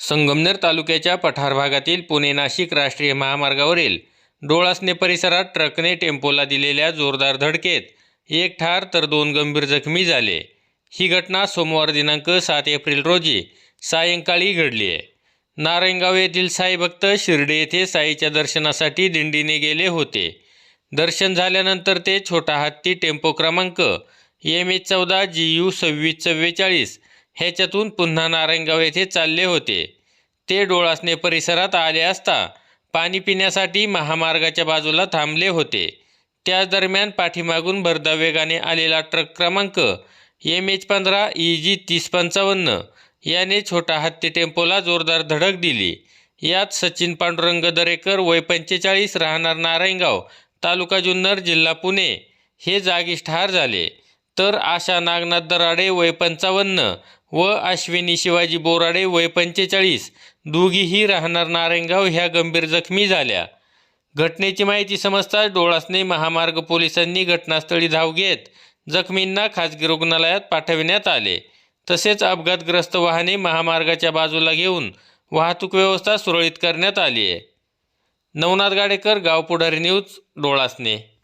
संगमनेर तालुक्याच्या पठार भागातील पुणे नाशिक राष्ट्रीय महामार्गावरील डोळासने परिसरात ट्रकने टेम्पोला दिलेल्या जोरदार धडकेत एक ठार तर दोन गंभीर जखमी झाले. ही घटना सोमवार दिनांक सात एप्रिल रोजी सायंकाळी घडली आहे. नारायणगाव येथील साई भक्त शिर्डे येथे साईच्या दर्शनासाठी दिंडीने गेले होते. दर्शन झाल्यानंतर ते छोटा हत्ती टेम्पो क्रमांक एम एच चौदा जी यू सव्वीस चव्वेचाळीस ह्याच्यातून पुन्हा नारायणगाव येथे चालले होते. ते डोळासने परिसरात आले असता पाणी पिण्यासाठी महामार्गाच्या बाजूला थांबले होते. त्याच दरम्यान पाठीमागून भरदा वेगाने आलेला ट्रक क्रमांक एम एच पंधरा ई जी तीस पंचावन्न याने छोटा हत्ती टेम्पोला जोरदार धडक दिली. यात सचिन पांडुरंग दरेकर वय पंचेचाळीस राहणार नारायणगाव तालुका जुन्नर जिल्हा पुणे. हे जागीच ठार झाले. तर आशा नागनाथ दराडे वय पंचावन्न व अश्विनी शिवाजी बोराडे वय पंचेचाळीस. दोघीही राहणार नारायणगाव ह्या गंभीर जखमी झाल्या. घटनेची माहिती समजताच डोळासने महामार्ग पोलिसांनी घटनास्थळी धाव घेत जखमींना खाजगी रुग्णालयात पाठविण्यात आले. तसेच अपघातग्रस्त वाहने महामार्गाच्या बाजूला घेऊन वाहतूक व्यवस्था सुरळीत करण्यात आली आहे नवनाथ गाडेकर गाव पुढारी न्यूज डोळासने.